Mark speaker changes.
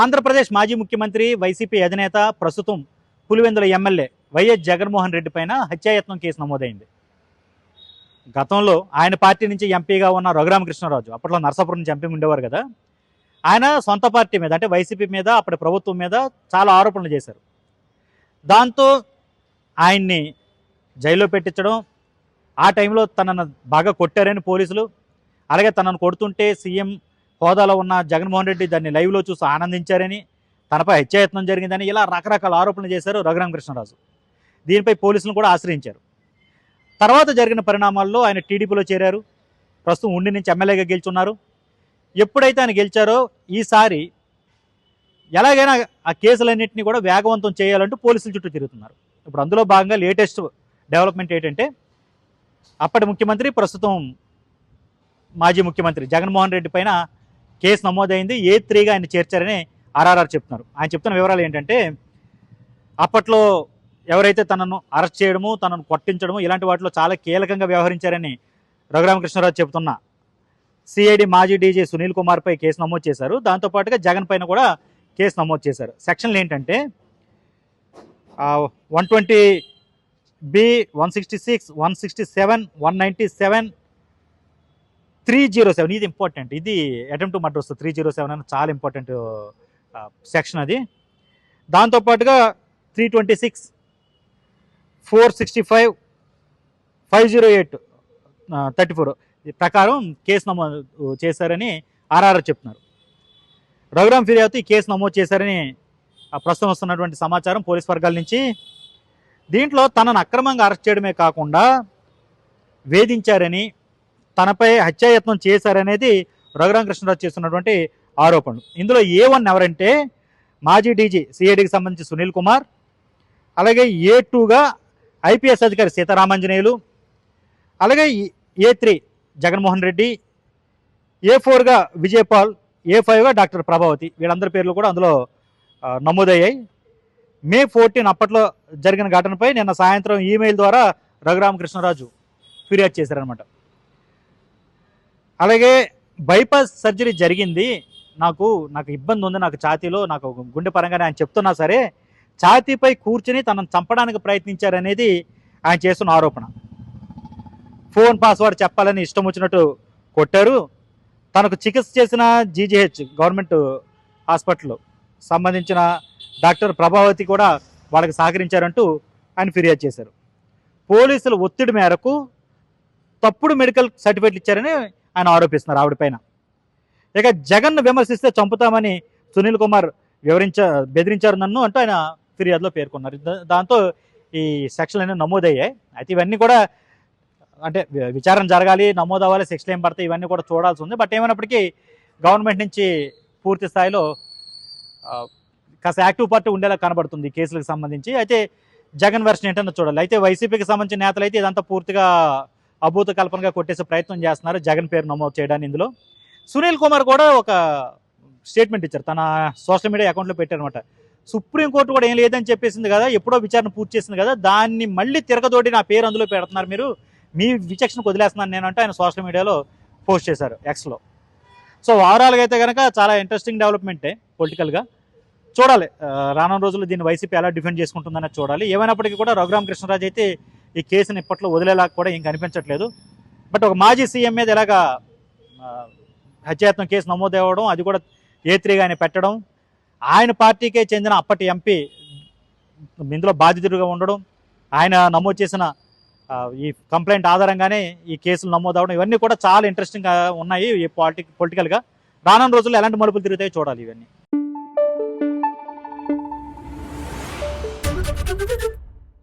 Speaker 1: ఆంధ్రప్రదేశ్ మాజీ ముఖ్యమంత్రి వైసీపీ అధినేత ప్రస్తుతం పులివెందుల ఎమ్మెల్యే వైఎస్ జగన్మోహన్ రెడ్డి పైన హత్యాయత్నం కేసు నమోదైంది. గతంలో ఆయన పార్టీ నుంచి ఎంపీగా ఉన్న రఘురామకృష్ణరాజు అప్పట్లో నర్సాపురం నుంచి ఎంపీ ఉండేవారు కదా ఆయన సొంత పార్టీ మీద అంటే వైసీపీ మీద అప్పటి ప్రభుత్వం మీద చాలా ఆరోపణలు చేశారు. దాంతో ఆయన్ని జైల్లో పెట్టించడం ఆ టైంలో తనను బాగా కొట్టారని పోలీసులు అలాగే తనను కొడుతుంటే సీఎం హోదాలో ఉన్న జగన్మోహన్ రెడ్డి దాన్ని లైవ్లో చూసి ఆనందించారని తనపై హత్యాయత్నం జరిగిందని ఇలా రకరకాల ఆరోపణలు చేశారు రఘురామకృష్ణరాజు. దీనిపై పోలీసులను కూడా ఆశ్రయించారు. తర్వాత జరిగిన పరిణామాల్లో ఆయన టీడీపీలో చేరారు. ప్రస్తుతం ఉండి నుంచి ఎమ్మెల్యేగా గెలుచున్నారు. ఎప్పుడైతే ఆయన గెలిచారో ఈసారి ఎలాగైనా ఆ కేసులన్నింటినీ కూడా వేగవంతం చేయాలంటూ పోలీసుల చుట్టూ తిరుగుతున్నారు. ఇప్పుడు అందులో భాగంగా లేటెస్ట్ డెవలప్మెంట్ ఏంటంటే అప్పటి ముఖ్యమంత్రి ప్రస్తుతం మాజీ ముఖ్యమంత్రి జగన్మోహన్ రెడ్డి పైన కేసు నమోదైంది. ఏ త్రీగా ఆయన చేర్చారని ఆర్ఆర్ఆర్ చెప్తున్నారు. ఆయన చెప్తున్న వివరాలు ఏంటంటే అప్పట్లో ఎవరైతే తనను అరెస్ట్ చేయడము తనను కొట్టించడము ఇలాంటి వాటిలో చాలా కీలకంగా వ్యవహరించారని రఘురామకృష్ణరాజు చెబుతున్న సిఐడి మాజీ డీజీ సునీల్ కుమార్పై కేసు నమోదు చేశారు. దాంతోపాటుగా జగన్ పైన కూడా కేసు నమోదు చేశారు. సెక్షన్లు ఏంటంటే one twenty B one sixty six one sixty seven one ninety seven three zero seven ఇది ఇంపార్టెంట్ ఇది అటెంప్ట్ మర్డర్ వస్తుంది త్రీ జీరో సెవెన్ అని చాలా ఇంపార్టెంట్ సెక్షన్ అది. దాంతోపాటుగా three twenty six four sixty five five zero eight thirty four ప్రకారం కేసు నమోదు చేశారని ఆర్ఆర్ చెప్తున్నారు. రఘురామ్ ఫిర్యాదు ఈ కేసు నమోదు చేశారని ప్రస్తుతం వస్తున్నటువంటి సమాచారం పోలీస్ వర్గాల నుంచి. దీంట్లో తనను అక్రమంగా అరెస్ట్ చేయడమే కాకుండా వేధించారని తనపై హత్యాయత్నం చేశారనేది రఘురామ కృష్ణరాజు చేస్తున్నటువంటి ఆరోపణలు. ఇందులో ఏ వన్ ఎవరంటే మాజీ డీజీ సిఐడికి సంబంధించి సునీల్ కుమార్ అలాగే ఏ టూగా ఐపీఎస్ అధికారి సీతారామాంజనేయులు అలాగే A three Jaganmohan Reddy A ఫోర్గా Vijayapal A ఫైవ్గా డాక్టర్ ప్రభావతి వీళ్ళందరి పేర్లు కూడా అందులో నమోదయ్యాయి. మే ఫోర్టీన్ అప్పట్లో జరిగిన ఘటనపై నిన్న సాయంత్రం ఈమెయిల్ ద్వారా రఘురామకృష్ణరాజు ఫిర్యాదు చేశారనమాట అలాగే బైపాస్ సర్జరీ జరిగింది. నాకు నాకు ఇబ్బంది ఉంది. నాకు ఛాతీలో నాకు గుండె పరంగానే ఆయన చెప్తున్నా సరే ఛాతీపై కూర్చుని తనను చంపడానికి ప్రయత్నించారనేది ఆయన చేస్తున్న ఆరోపణ. ఫోన్ పాస్వర్డ్ చెప్పాలని ఇష్టం వచ్చినట్టు కొట్టారు. తనకు చికిత్స చేసిన జీజీహెచ్ గవర్నమెంట్ హాస్పిటల్ సంబంధించిన డాక్టర్ ప్రభావతి కూడా వాళ్ళకి సహకరించారంటూ ఆయన ఫిర్యాదు చేశారు. పోలీసుల ఒత్తిడి మేరకు తప్పుడు మెడికల్ సర్టిఫికేట్లు ఇచ్చారని ఆయన ఆరోపిస్తున్నారు ఆవిడపైన ఇక జగన్ను విమర్శిస్తే చంపుతామని సునీల్ కుమార్ వివరించ బెదిరించారు నన్ను అంటూ ఆయన ఫిర్యాదులో పేర్కొన్నారు. దాంతో ఈ సెక్షన్లు అనేవి నమోదయ్యాయి. అయితే ఇవన్నీ కూడా అంటే విచారణ జరగాలి నమోదు అవ్వాలి శిక్షలు ఏం పడతాయి ఇవన్నీ కూడా చూడాల్సి ఉంది. బట్ ఏమైనప్పటికీ గవర్నమెంట్ నుంచి పూర్తి స్థాయిలో కాస్త యాక్టివ్ పార్టీ ఉండేలా కనబడుతుంది ఈ కేసులకు సంబంధించి. అయితే జగన్ వెర్షన్ ఏంటన్నా చూడాలి. అయితే వైసీపీకి సంబంధించిన నేతలు అయితే ఇదంతా పూర్తిగా అభూత కల్పనగా కొట్టేసే ప్రయత్నం చేస్తున్నారు. జగన్ పేరు నమోదు చేయడానికి ఇందులో. సునీల్ కుమార్ కూడా ఒక స్టేట్మెంట్ ఇచ్చారు. తన సోషల్ మీడియా అకౌంట్లో పెట్టారనమాట సుప్రీంకోర్టు కూడా ఏం లేదని చెప్పేసింది కదా ఎప్పుడో విచారణ పూర్తి చేసింది కదా దాన్ని మళ్ళీ తిరగదోడి నా పేరు అందులో పెడుతున్నారు మీరు. మీ విచక్షణకు వదిలేస్తున్నాను నేను అంటే ఆయన సోషల్ మీడియాలో పోస్ట్ చేశారు ఎక్స్లో సో ఓవరాల్గా అయితే కనుక చాలా ఇంట్రెస్టింగ్ డెవలప్మెంటే పొలిటికల్గా చూడాలి. రానున్న రోజుల్లో దీన్ని వైసీపీ ఎలా డిఫెండ్ చేసుకుంటుందనేది చూడాలి. ఏమైనప్పటికీ కూడా రఘురామ కృష్ణరాజు అయితే ఈ కేసుని ఇప్పట్లో వదిలేలా కూడా ఇంక అనిపించట్లేదు బట్ ఒక మాజీ సీఎం మీద ఇలాగా ఆ, హత్యాయత్నం కేసు నమోదు అవ్వడం అది కూడా ఏ త్రీగా ఆయన పెట్టడం ఆయన పార్టీకే చెందిన అప్పటి ఎంపీ ఇందులో బాధితుడిగా ఉండడం ఆయన నమోదు చేసిన ఈ కంప్లైంట్ ఆధారంగానే ఈ కేసులు నమోదు అవడం ఇవన్నీ కూడా చాలా ఇంట్రెస్టింగ్గా ఉన్నాయి ఈ పాలిటి పొలిటికల్గా. రానున్న రోజుల్లో ఎలాంటి మలుపులు తిరుగుతాయో చూడాలి ఇవన్నీ.